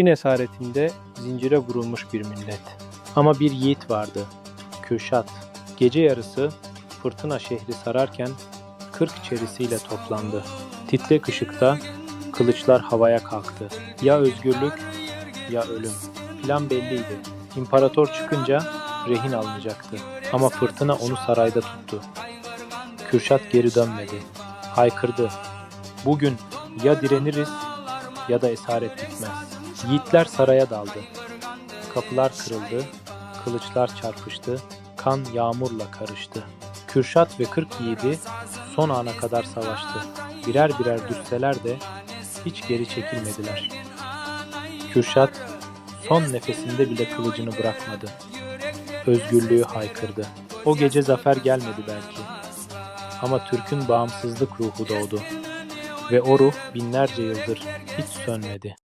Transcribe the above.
Çin esaretinde zincire vurulmuş bir millet. Ama bir yiğit vardı. Kürşat. Gece yarısı fırtına şehri sararken kırk çerisiyle toplandı. Titrek ışıkta kılıçlar havaya kalktı. Ya özgürlük ya ölüm. Plan belliydi. İmparator çıkınca rehin alınacaktı. Ama fırtına onu sarayda tuttu. Kürşat geri dönmedi. Haykırdı. Bugün ya direniriz ya da esaret bitmez. Yiğitler saraya daldı. Kapılar kırıldı, kılıçlar çarpıştı, kan yağmurla karıştı. Kürşat ve kırk yiğidi son ana kadar savaştı. Birer birer düşseler de hiç geri çekilmediler. Kürşat son nefesinde bile kılıcını bırakmadı. Özgürlüğü haykırdı. O gece zafer gelmedi belki. Ama Türk'ün bağımsızlık ruhu doğdu. Ve o ruh binlerce yıldır hiç sönmedi.